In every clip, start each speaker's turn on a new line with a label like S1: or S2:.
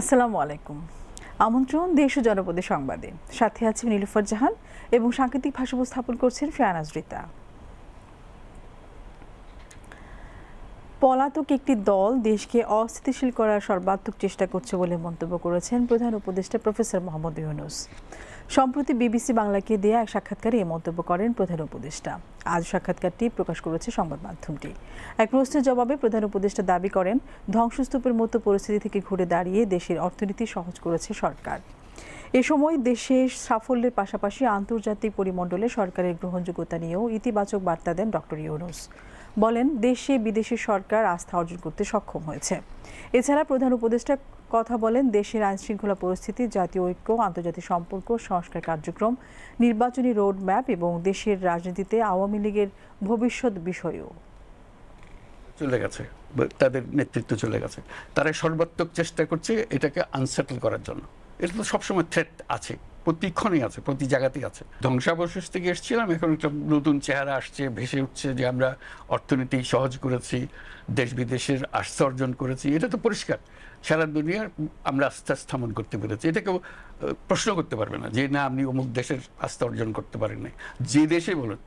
S1: আসসালামু আলাইকুম আমন্ত্রণ দেশ ও জনপদে সংবাদে সাথে আছে নীলুফর জাহান এবং সাংকেতিক ভাষা উপস্থাপন করছেন ফিয়ানাজ রিতা পলাতক একটি দল দেশকে অস্থিতিশীল করার সর্বাত্মক চেষ্টা করছে বলে মন্তব্য করেছেন প্রধান উপদেষ্টা প্রফেসর মোহাম্মদ ইউনুস সম্প্রতি বিবিসি বাংলাকে দেয়া এক সাক্ষাৎকারে এ মন্তব্য করেন প্রধান উপদেষ্টা আজ সাক্ষাৎকারটি প্রকাশ করেছে সংবাদ মাধ্যমটি এক প্রশ্নের জবাবে প্রধান উপদেষ্টা দাবি করেন ধ্বংসস্তূপের মতো পরিস্থিতি থেকে ঘুরে দাঁড়িয়ে দেশের অর্থনীতি সহজ করেছে সরকার এ সময় দেশের সাফল্যের পাশাপাশি আন্তর্জাতিক পরিমণ্ডলে সরকারের গ্রহণযোগ্যতা নিয়েও ইতিবাচক বার্তা দেন ডক্টর ইউনুস বলেন দেশে বিদেশি সরকার আস্থা অর্জন করতে সক্ষম হয়েছে এছাড়া প্রধান উপদেষ্টা কথা বলেন দেশের আইনশৃঙ্খলা পরিস্থিতি জাতীয় ঐক্য আন্তর্জাতিক সম্পর্ক সংস্কার কার্যক্রম নির্বাচনী রোডম্যাপ এবং দেশের রাজনীতিতে আওয়ামী লীগের ভবিষ্যৎ বিষয়েও
S2: চলে গেছে তাদের নেতৃত্ব চলে গেছে তারা সর্বাত্মক চেষ্টা করছে এটাকে আনসেটল করার জন্য এটা তো সবসময় থ্রেট আছে প্রতিক্ষণে আছে প্রতি জায়গাতেই আছে ধ্বংসাবশেষ থেকে এসেছিলাম এখন একটা নতুন চেহারা আসছে ভেসে উঠছে যে আমরা অর্থনীতি সহজ করেছি দেশ বিদেশের আস্থা অর্জন করেছি এটা তো পরিষ্কার সারা দুনিয়ার আমরা আস্থা স্থাপন করতে পেরেছি এটা কেউ প্রশ্ন করতে পারবে না যে না আপনি অমুক দেশের আস্থা অর্জন করতে পারেন নাই যে দেশে বলুন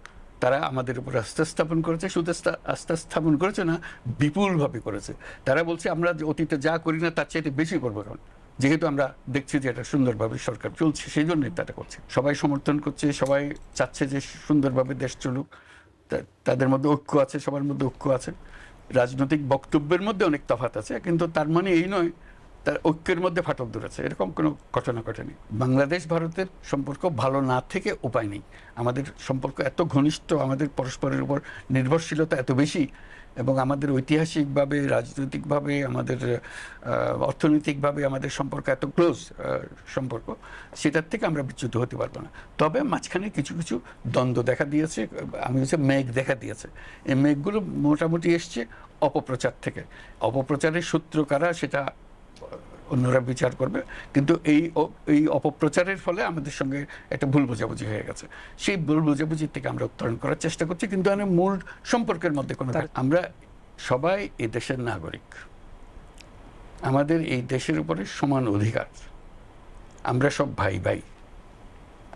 S2: তারা আমাদের উপর আস্থা স্থাপন করেছে শুধু আস্থা স্থাপন করেছে না বিপুলভাবে করেছে তারা বলছে আমরা অতীতে যা করি না তার চাইতে বেশি করবো কারণ যেহেতু আমরা দেখছি যে এটা সুন্দরভাবে সরকার চলছে সেই জন্য তারা করছে সবাই সমর্থন করছে সবাই চাচ্ছে যে সুন্দরভাবে দেশ চলুক তাদের মধ্যে ঐক্য আছে সবার মধ্যে ঐক্য আছে রাজনৈতিক বক্তব্যের মধ্যে অনেক তফাত আছে কিন্তু তার মানে এই নয় তার ঐক্যের মধ্যে ফাটল ধরেছে এরকম কোনো ঘটনা ঘটেনি বাংলাদেশ ভারতের সম্পর্ক ভালো না থেকে উপায় নেই আমাদের সম্পর্ক এত ঘনিষ্ঠ আমাদের পরস্পরের উপর নির্ভরশীলতা এত বেশি এবং আমাদের ঐতিহাসিকভাবে রাজনৈতিকভাবে আমাদের অর্থনৈতিকভাবে আমাদের সম্পর্ক এত ক্লোজ সম্পর্ক সেটার থেকে আমরা বিচ্যুত হতে পারবো না তবে মাঝখানে কিছু কিছু দ্বন্দ্ব দেখা দিয়েছে আমি হচ্ছে মেঘ দেখা দিয়েছে এই মেঘগুলো মোটামুটি এসছে অপপ্রচার থেকে অপপ্রচারের সূত্র কারা সেটা অন্যরা বিচার করবে কিন্তু এই এই অপপ্রচারের ফলে আমাদের সঙ্গে একটা ভুল বোঝাবুঝি হয়ে গেছে সেই ভুল বোঝাবুঝি থেকে আমরা উত্তরণ করার চেষ্টা করছি কিন্তু মূল সম্পর্কের মধ্যে কোনো আমরা সবাই এ দেশের নাগরিক আমাদের এই দেশের উপরে সমান অধিকার আমরা সব ভাই ভাই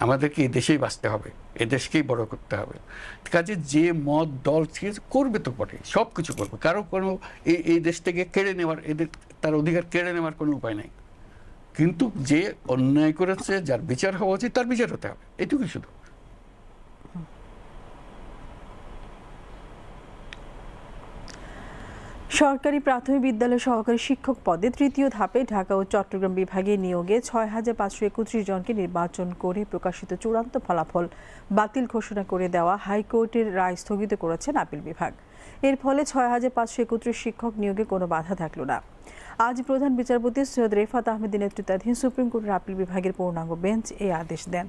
S2: আমাদেরকে এই দেশেই বাঁচতে হবে এ দেশকেই বড় করতে হবে কাজে যে মত দল করবে তো পরে সব কিছু করবে কারো কোনো এই এই দেশ থেকে কেড়ে নেওয়ার এদের তার অধিকার কেড়ে নেওয়ার কোনো উপায় নাই কিন্তু যে অন্যায় করেছে যার বিচার হওয়া উচিত তার বিচার হতে হবে এটুকুই শুধু
S1: সরকারি প্রাথমিক বিদ্যালয় সহকারী শিক্ষক পদে তৃতীয় ধাপে ঢাকা ও চট্টগ্রাম বিভাগে নিয়োগে ছয় হাজার পাঁচশো একত্রিশ জনকে নির্বাচন করে প্রকাশিত চূড়ান্ত ফলাফল বাতিল ঘোষণা করে দেওয়া হাইকোর্টের রায় স্থগিত করেছেন আপিল বিভাগ এর ফলে ছয় হাজার পাঁচশো একত্রিশ শিক্ষক নিয়োগে কোনো বাধা থাকল না আজ প্রধান বিচারপতি সৈয়দ রেফাত আহমেদ নেতৃত্বাধীন সুপ্রিম কোর্টের আপিল বিভাগের পূর্ণাঙ্গ বেঞ্চ এই আদেশ দেন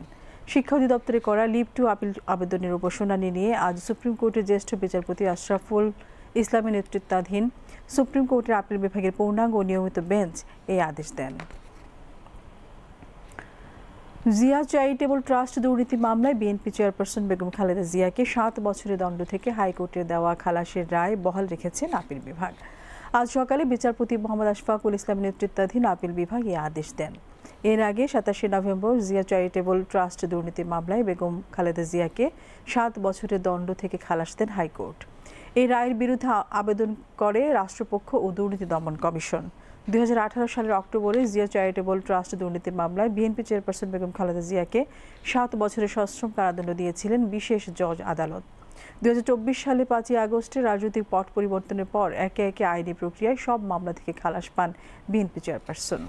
S1: শিক্ষা অধিদপ্তরে করা লিভ টু আপিল আবেদনের উপর শুনানি নিয়ে আজ সুপ্রিম কোর্টের জ্যেষ্ঠ বিচারপতি আশরাফুল ইসলামী নেতৃত্বাধীন সুপ্রিম কোর্টের আপিল বিভাগের পূর্ণাঙ্গ নিয়মিত বেঞ্চ এই আদেশ দেন জিয়া চ্যারিটেবল ট্রাস্ট দুর্নীতি মামলায় বিএনপি চেয়ারপারসন বেগম খালেদা জিয়াকে সাত বছরের দণ্ড থেকে হাইকোর্টের দেওয়া খালাসের রায় বহাল রেখেছেন আপিল বিভাগ আজ সকালে বিচারপতি মোহাম্মদ আশফাকুল ইসলাম নেতৃত্বাধীন আপিল বিভাগ এই আদেশ দেন এর আগে সাতাশে নভেম্বর জিয়া চ্যারিটেবল ট্রাস্ট দুর্নীতি মামলায় বেগম খালেদা জিয়াকে সাত বছরের দণ্ড থেকে খালাস দেন হাইকোর্ট এই রায়ের বিরুদ্ধে আবেদন করে রাষ্ট্রপক্ষ ও দুর্নীতি দমন কমিশন দুই সালের অক্টোবরে জিয়া চ্যারিটেবল ট্রাস্ট দুর্নীতি মামলায় বিএনপি চেয়ারপারসন বেগম খালেদা জিয়াকে সাত বছরের সশ্রম কারাদণ্ড দিয়েছিলেন বিশেষ জজ আদালত দুই সালে পাঁচই আগস্টে রাজনৈতিক পট পরিবর্তনের পর একে একে আইনি প্রক্রিয়ায় সব মামলা থেকে খালাস পান বিএনপি চেয়ারপারসন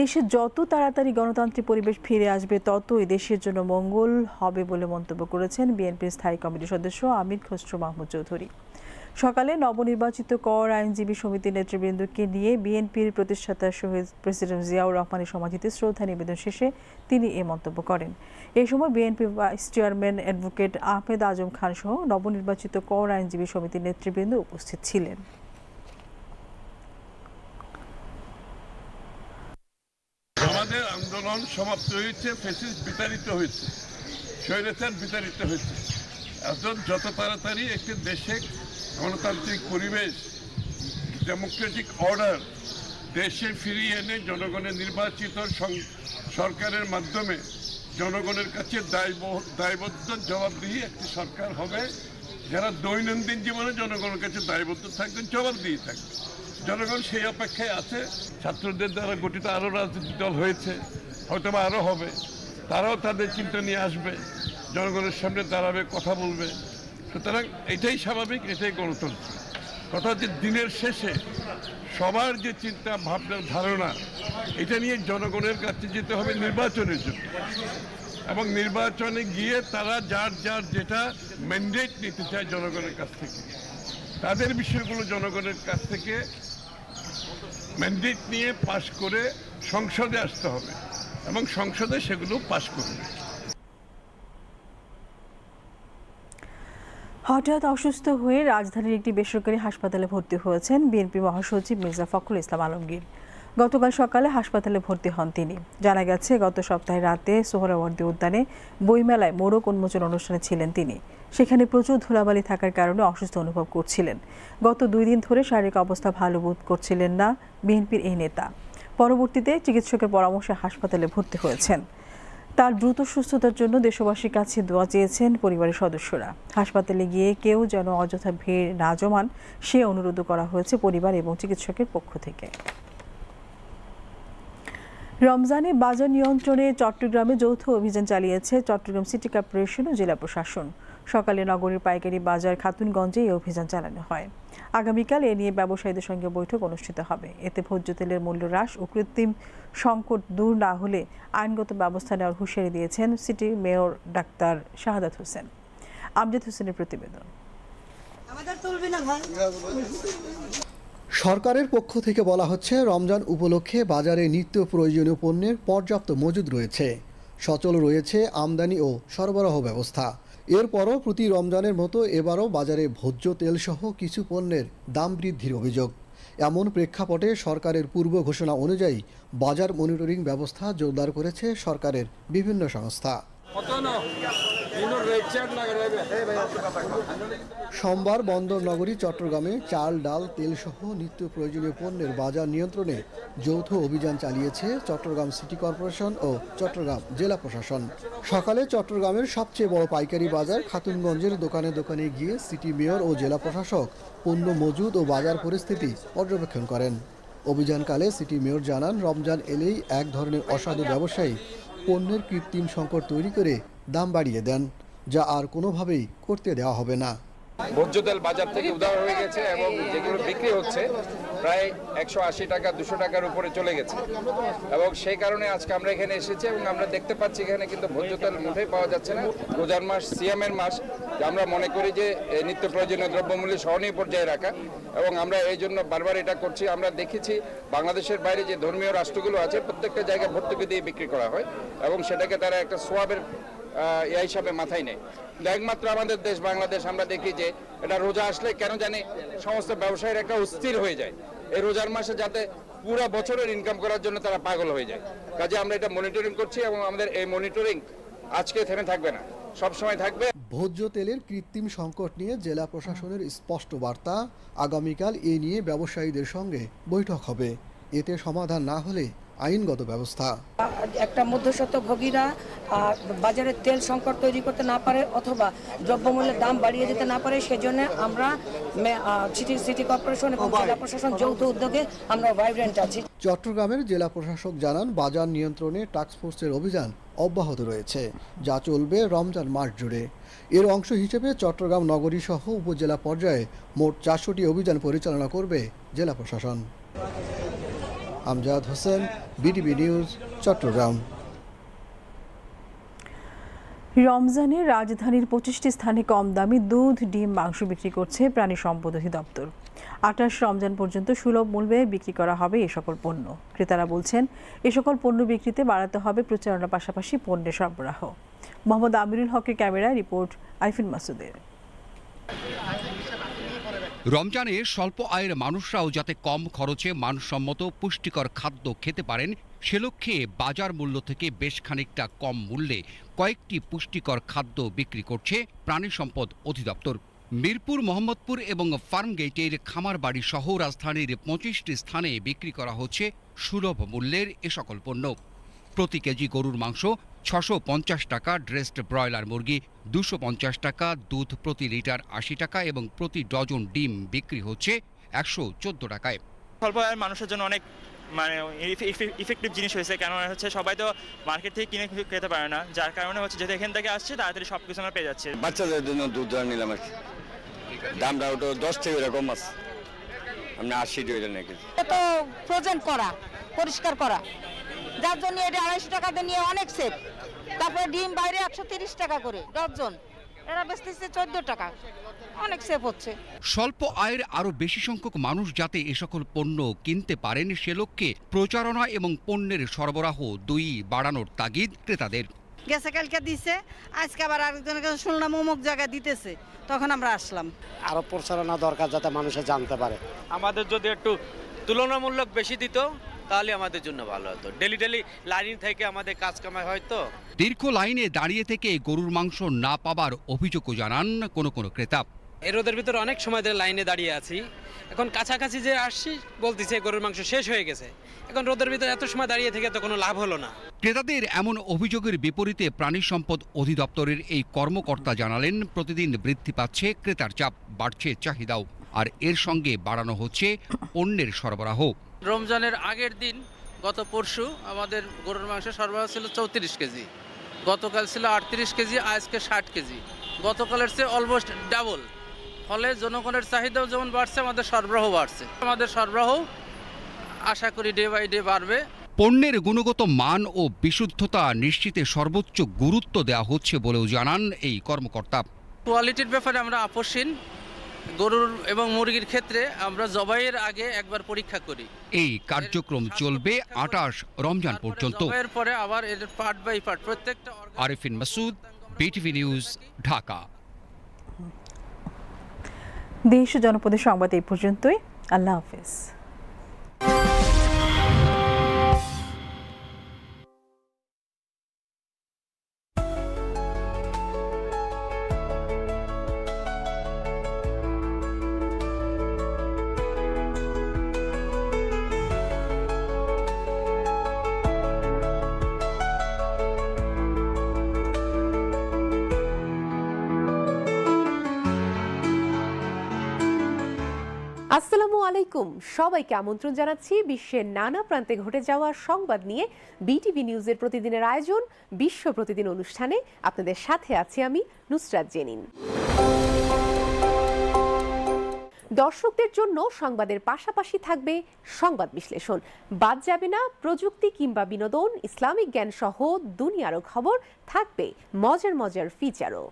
S1: দেশে যত তাড়াতাড়ি গণতান্ত্রিক পরিবেশ ফিরে আসবে ততই দেশের জন্য মঙ্গল হবে বলে মন্তব্য করেছেন বিএনপির স্থায়ী কমিটির সদস্য আমির খসরু মাহমুদ চৌধুরী সকালে নবনির্বাচিত কর আইনজীবী সমিতির নেতৃবৃন্দকে নিয়ে বিএনপির প্রতিষ্ঠাতা শহীদ প্রেসিডেন্ট জিয়াউর রহমানের সমাধিতে শ্রদ্ধা নিবেদন শেষে তিনি এ মন্তব্য করেন এ সময় BNP vice chairman advocate Ahmed Azam Khan সহ নবনির্বাচিত কর আইনজীবী সমিতির নেতৃবৃন্দ উপস্থিত ছিলেন
S3: আন্দোলন সমাপ্ত হয়েছে ফেসিস বিতাড়িত হয়েছে স্বৈরাচার বিতাড়িত হয়েছে এখন যত তাড়াতাড়ি একটি দেশে গণতান্ত্রিক পরিবেশ ডেমোক্রেটিক অর্ডার দেশে ফিরিয়ে এনে জনগণের নির্বাচিত সরকারের মাধ্যমে জনগণের কাছে দায়বদ্ধ জবাবদিহি একটি সরকার হবে যারা দৈনন্দিন জীবনে জনগণের কাছে দায়বদ্ধ থাকবেন জবাবদিহি থাকবে জনগণ সেই অপেক্ষায় আছে ছাত্রদের দ্বারা গঠিত আরও রাজনৈতিক দল হয়েছে হয়তো বা আরও হবে তারাও তাদের চিন্তা নিয়ে আসবে জনগণের সামনে দাঁড়াবে কথা বলবে সুতরাং এটাই স্বাভাবিক এটাই গণতন্ত্র কথা হচ্ছে দিনের শেষে সবার যে চিন্তা ভাবনার ধারণা এটা নিয়ে জনগণের কাছে যেতে হবে নির্বাচনের জন্য এবং নির্বাচনে গিয়ে তারা যার যার যেটা ম্যান্ডেট নিতে চায় জনগণের কাছ থেকে তাদের বিষয়গুলো জনগণের কাছ থেকে ম্যান্ডেট নিয়ে পাশ করে সংসদে আসতে হবে এবং সংসদে সেগুলো পাশ করবে
S1: হঠাৎ অসুস্থ হয়ে রাজধানীর একটি বেসরকারি হাসপাতালে ভর্তি হয়েছেন বিএনপি মহাসচিব মির্জা ফখরুল ইসলাম আলমগীর গতকাল সকালে হাসপাতালে ভর্তি হন তিনি জানা গেছে গত সপ্তাহে রাতে সোহরাবর্দী উদ্যানে বইমেলায় মোরক উন্মোচন অনুষ্ঠানে ছিলেন তিনি সেখানে প্রচুর ধুলাবালি থাকার কারণে অসুস্থ অনুভব করছিলেন গত দুই দিন ধরে শারীরিক অবস্থা ভালো বোধ করছিলেন না বিএনপির এই নেতা পরবর্তীতে চিকিৎসকের পরামর্শে হাসপাতালে ভর্তি হয়েছেন তার দ্রুত সুস্থতার জন্য দেশবাসীর কাছে দোয়া চেয়েছেন পরিবারের সদস্যরা হাসপাতালে গিয়ে কেউ যেন অযথা ভিড় না জমান সে অনুরোধ করা হয়েছে পরিবার এবং চিকিৎসকের পক্ষ থেকে রমজানে বাজার নিয়ন্ত্রণে চট্টগ্রামে যৌথ অভিযান চালিয়েছে চট্টগ্রাম সিটি কর্পোরেশন ও জেলা প্রশাসন সকালে নগরীর পাইকারি বাজার খাতুনগঞ্জে এই অভিযান চালানো হয় আগামীকাল এ নিয়ে ব্যবসায়ীদের সঙ্গে বৈঠক অনুষ্ঠিত হবে এতে ভোজ্য তেলের মূল্য হ্রাস ও কৃত্রিম সংকট দূর না হলে আইনগত ব্যবস্থা নেওয়ার হুঁশিয়ারি দিয়েছেন city mayor doctor Shahadat Hossain Amjad হোসেনের প্রতিবেদন
S4: সরকারের পক্ষ থেকে বলা হচ্ছে রমজান উপলক্ষে বাজারে নিত্য প্রয়োজনীয় পণ্যের পর্যাপ্ত মজুদ রয়েছে সচল রয়েছে আমদানি ও সরবরাহ ব্যবস্থা এরপরও প্রতি রমজানের মতো এবারও বাজারে ভোজ্য তেলসহ কিছু পণ্যের দাম বৃদ্ধির অভিযোগ এমন প্রেক্ষাপটে সরকারের পূর্ব ঘোষণা অনুযায়ী বাজার মনিটরিং ব্যবস্থা জোরদার করেছে সরকারের বিভিন্ন সংস্থা সোমবার বন্দর নগরী চট্টগ্রামে চাল ডাল তেলসহ নিত্য প্রয়োজনীয় পণ্যের বাজার নিয়ন্ত্রণে যৌথ অভিযান চালিয়েছে চট্টগ্রাম সিটি কর্পোরেশন ও চট্টগ্রাম জেলা প্রশাসন সকালে চট্টগ্রামের সবচেয়ে বড় পাইকারি বাজার খাতুনগঞ্জের দোকানে দোকানে গিয়ে সিটি মেয়র ও জেলা প্রশাসক পণ্য মজুদ ও বাজার পরিস্থিতি পর্যবেক্ষণ করেন অভিযানকালে সিটি মেয়র জানান রমজান এলেই এক ধরনের অসাধু ব্যবসায়ী পণ্যের কৃত্রিম সংকট তৈরি করে দাম বাড়িয়ে দেন যা আর কোনোভাবেই করতে দেওয়া হবে না
S5: ভোজ্য তেল বাজার থেকে উদাহরণ হয়ে গেছে এবং যেগুলো বিক্রি হচ্ছে প্রায় একশো আশি টাকা দুশো টাকার উপরে চলে গেছে এবং সেই কারণে আজকে আমরা এখানে এসেছি এবং আমরা দেখতে পাচ্ছি এখানে কিন্তু ভোজ্য তেল মুঠেই পাওয়া যাচ্ছে না রোজার মাস সিএমের মাস আমরা মনে করি যে নিত্য প্রয়োজনীয় দ্রব্যমূল্য সহনীয় পর্যায়ে রাখা এবং আমরা এই জন্য বারবার এটা করছি আমরা দেখেছি বাংলাদেশের বাইরে যে ধর্মীয় রাষ্ট্রগুলো আছে প্রত্যেকটা জায়গায় ভর্তুকি দিয়ে বিক্রি করা হয় এবং সেটাকে তারা একটা সোয়াবের ইয়া হিসাবে মাথায় নেয় কিন্তু একমাত্র আমাদের দেশ বাংলাদেশ আমরা দেখি যে এটা রোজা আসলে কেন জানি সমস্ত ব্যবসায়ীর একটা অস্থির হয়ে যায় এই রোজার মাসে যাতে পুরো বছরের ইনকাম করার জন্য তারা পাগল হয়ে যায় কাজে আমরা এটা মনিটরিং করছি এবং আমাদের এই মনিটরিং আজকে থেমে থাকবে না সবসময় থাকবে
S4: ভোজ্য তেলের কৃত্রিম সংকট নিয়ে জেলা প্রশাসনের স্পষ্ট বার্তা আগামীকাল এ নিয়ে ব্যবসায়ীদের সঙ্গে বৈঠক হবে এতে সমাধান না হলে আইনগত ব্যবস্থা
S6: একটা ভোগীরা বাজারে তেল সংকট তৈরি করতে না পারে অথবা দ্রব্যমূল্যের দাম বাড়িয়ে যেতে না পারে সেজন্য আমরা সিটি সিটি কর্পোরেশন এবং জেলা প্রশাসন যৌথ উদ্যোগে আমরা ভাইব্রেন্ট আছি
S4: চট্টগ্রামের জেলা প্রশাসক জানান বাজার নিয়ন্ত্রণে টাস্কফোর্সের অভিযান অব্যাহত রয়েছে যা চলবে রমজান মাস জুড়ে এর অংশ হিসেবে চট্টগ্রাম নগরী সহ উপজেলা পর্যায়ে মোট চারশোটি অভিযান পরিচালনা করবে জেলা প্রশাসন আমজাদ হোসেন বিটিভি নিউজ চট্টগ্রাম
S1: রমজানে রাজধানীর পঁচিশটি স্থানে কম দামি দুধ ডিম মাংস বিক্রি করছে প্রাণী সম্পদ অধিদপ্তর আঠাশ রমজান পর্যন্ত সুলভ মূল্যে বিক্রি করা হবে এ সকল পণ্য ক্রেতারা বলছেন এ সকল পণ্য বিক্রিতে বাড়াতে হবে প্রচারণার পাশাপাশি পণ্যের সরবরাহ মোহাম্মদ আমিরুল হকের ক্যামেরা রিপোর্ট আইফিন মাসুদের
S7: রমজানে স্বল্প আয়ের মানুষরাও যাতে কম খরচে মানসম্মত পুষ্টিকর খাদ্য খেতে পারেন সে লক্ষ্যে বাজার মূল্য থেকে বেশ খানিকটা কম মূল্যে কয়েকটি পুষ্টিকর খাদ্য বিক্রি করছে প্রাণী সম্পদ অধিদপ্তর মিরপুর মোহাম্মদপুর এবং ফার্মগেটের খামার বাড়ি সহ রাজধানীর পঁচিশটি স্থানে বিক্রি করা হচ্ছে সুলভ মূল্যের এ সকল পণ্য প্রতি কেজি গরুর মাংস ছশো টাকা ড্রেসড ব্রয়লার মুরগি দুশো টাকা দুধ প্রতি লিটার আশি টাকা এবং প্রতি ডজন ডিম বিক্রি হচ্ছে একশো টাকায়
S8: স্বল্প মানুষের জন্য অনেক মানে ইফেক্টিভ জিনিস হয়েছে কেন হচ্ছে সবাই তো মার্কেট থেকে কিনে খেতে পারে না যার কারণে হচ্ছে যেহেতু এখান থেকে আসছে তাড়াতাড়ি সব কিছু আমরা পেয়ে যাচ্ছে
S9: বাচ্চাদের জন্য দুধ নিলাম আর কি দামটা ওটা দশ থেকে এরকম আছে আপনি আশি টাকা নাকি
S10: তো করা পরিষ্কার করা যার জন্য এটা আড়াইশো টাকাতে নিয়ে অনেক সেফ তারপরে ডিম বাইরে একশো টাকা করে ডজন এরা চোদ্দ টাকা অনেক সেফ হচ্ছে
S7: স্বল্প আয়ের আরো বেশি সংখ্যক মানুষ যাতে এ সকল পণ্য কিনতে পারেন সে লক্ষ্যে প্রচারণা এবং পণ্যের সরবরাহ দুই বাড়ানোর তাগিদ ক্রেতাদের
S11: গেছে কালকে দিছে আজকে আবার আরেকজনের কাছে শুনলাম অমুক জায়গায় দিতেছে তখন আমরা আসলাম
S9: আরও প্রচারণা দরকার যাতে মানুষে জানতে পারে
S12: আমাদের যদি একটু তুলনামূলক বেশি দিত তাহলে আমাদের জন্য ভালো হতো ডেলি ডেলি লাইন থেকে আমাদের কাজ কামাই হয়তো
S7: দীর্ঘ লাইনে দাঁড়িয়ে থেকে গরুর মাংস না পাবার অভিযোগও জানান কোনো কোনো ক্রেতা
S13: এরোদের রোদের ভিতরে অনেক সময় ধরে লাইনে দাঁড়িয়ে আছি এখন কাছাকাছি যে আসছি বলতেছে গরুর মাংস শেষ হয়ে গেছে এখন রোদের ভিতরে এত সময় দাঁড়িয়ে থেকে তো কোনো লাভ হলো না
S7: ক্রেতাদের এমন অভিযোগের বিপরীতে প্রাণী সম্পদ অধিদপ্তরের এই কর্মকর্তা জানালেন প্রতিদিন বৃদ্ধি পাচ্ছে ক্রেতার চাপ বাড়ছে চাহিদাও আর এর সঙ্গে বাড়ানো হচ্ছে পণ্যের সরবরাহ
S14: রমজানের আগের দিন গত পরশু আমাদের গরুর মাংসের সরবরাহ ছিল চৌত্রিশ কেজি গতকাল ছিল আটত্রিশ কেজি আজকে ষাট কেজি গতকালের চেয়ে অলমোস্ট ডাবল ফলে জনগণের চাহিদাও যেমন বাড়ছে আমাদের সরবরাহ বাড়ছে আমাদের সরবরাহ আশা করি ডে বাই ডে বাড়বে
S7: পণ্যের গুণগত মান ও বিশুদ্ধতা নিশ্চিতে সর্বোচ্চ গুরুত্ব দেওয়া হচ্ছে বলেও জানান এই কর্মকর্তা
S14: কোয়ালিটির ব্যাপারে আমরা আপোষহীন গরুর এবং মুরগির ক্ষেত্রে আমরা জবাইয়ের আগে একবার পরীক্ষা করি
S7: এই কার্যক্রম চলবে আটাশ রমজান পর্যন্ত পরে আবার এর পার্ট বাই পার্ট প্রত্যেকটা আরিফিন মাসুদ বিটিভি নিউজ ঢাকা
S1: দেশ জনপদের সংবাদ এই পর্যন্তই আল্লাহ হাফেজ আলাইকুম সবাইকে আমন্ত্রণ জানাচ্ছি বিশ্বের নানা প্রান্তে ঘটে যাওয়া সংবাদ নিয়ে বিটিভি নিউজের প্রতিদিনের আয়োজন বিশ্ব প্রতিদিন অনুষ্ঠানে আপনাদের সাথে আছি আমি নুসরাত জেনিন দর্শকদের জন্য সংবাদের পাশাপাশি থাকবে সংবাদ বিশ্লেষণ বাদ যাবে না প্রযুক্তি কিংবা বিনোদন ইসলামিক জ্ঞান সহ দুনিয়ারও খবর থাকবে মজার মজার ফিচারও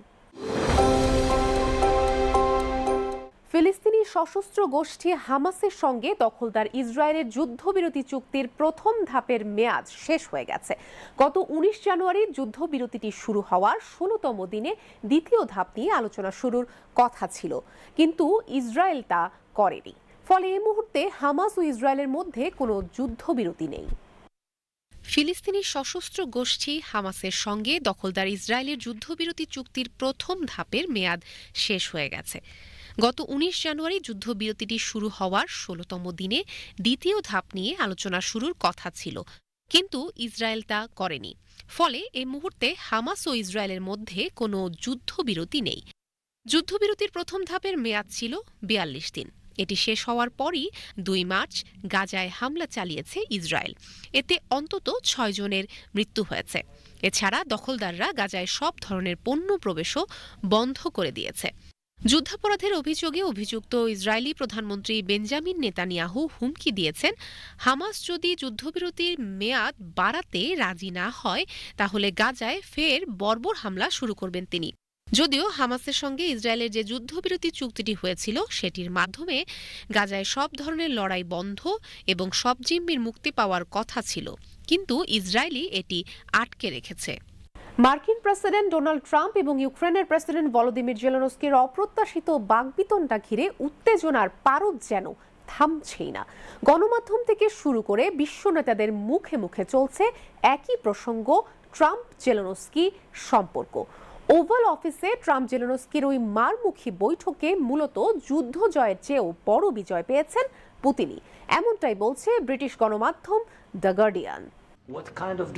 S1: ফিলিস্তিনি সশস্ত্র গোষ্ঠী হামাসের সঙ্গে দখলদার ইসরায়েলের যুদ্ধবিরতি চুক্তির প্রথম ধাপের মেয়াদ শেষ হয়ে গেছে গত উনিশ জানুয়ারি যুদ্ধবিরতিটি শুরু হওয়ার ষোলতম দিনে দ্বিতীয় ধাপ নিয়ে আলোচনা শুরুর কথা ছিল কিন্তু ইসরায়েল তা করেনি ফলে এ মুহূর্তে হামাস ও ইসরায়েলের মধ্যে কোনো যুদ্ধবিরতি নেই
S15: ফিলিস্তিনি সশস্ত্র গোষ্ঠী হামাসের সঙ্গে দখলদার ইসরায়েলের যুদ্ধবিরতি চুক্তির প্রথম ধাপের মেয়াদ শেষ হয়ে গেছে গত ১৯ জানুয়ারি যুদ্ধবিরতিটি শুরু হওয়ার ষোলতম দিনে দ্বিতীয় ধাপ নিয়ে আলোচনা শুরুর কথা ছিল কিন্তু ইসরায়েল তা করেনি ফলে এ মুহূর্তে হামাস ও ইসরায়েলের মধ্যে কোনো যুদ্ধবিরতি নেই যুদ্ধবিরতির প্রথম ধাপের মেয়াদ ছিল বিয়াল্লিশ দিন এটি শেষ হওয়ার পরই দুই মার্চ গাজায় হামলা চালিয়েছে ইসরায়েল এতে অন্তত ছয় জনের মৃত্যু হয়েছে এছাড়া দখলদাররা গাজায় সব ধরনের পণ্য প্রবেশও বন্ধ করে দিয়েছে যুদ্ধাপরাধের অভিযোগে অভিযুক্ত ইসরায়েলি প্রধানমন্ত্রী বেঞ্জামিন নেতানিয়াহু হুমকি দিয়েছেন হামাস যদি যুদ্ধবিরতির মেয়াদ বাড়াতে রাজি না হয় তাহলে গাজায় ফের বর্বর হামলা শুরু করবেন তিনি যদিও হামাসের সঙ্গে ইসরায়েলের যে যুদ্ধবিরতি চুক্তিটি হয়েছিল সেটির মাধ্যমে গাজায় সব ধরনের লড়াই বন্ধ এবং সব জিম্মির মুক্তি পাওয়ার কথা ছিল কিন্তু ইসরায়েলই এটি আটকে রেখেছে
S1: মার্কিন প্রেসিডেন্ট ডোনাল্ড ট্রাম্প এবং ইউক্রেনের প্রেসিডেন্ট ভলোদিমির জেলানস্কির অপ্রত্যাশিত বাকবিতনটা ঘিরে উত্তেজনার পারদ যেন থামছেই না গণমাধ্যম থেকে শুরু করে বিশ্ব নেতাদের মুখে মুখে চলছে একই প্রসঙ্গ ট্রাম্প জেলানস্কি সম্পর্ক ওভাল অফিসে ট্রাম্প জেলেনস্কির ওই মারমুখী বৈঠকে মূলত যুদ্ধ জয়ের চেয়েও বড় বিজয় পেয়েছেন পুতিনি এমনটাই বলছে ব্রিটিশ গণমাধ্যম দ্য গার্ডিয়ান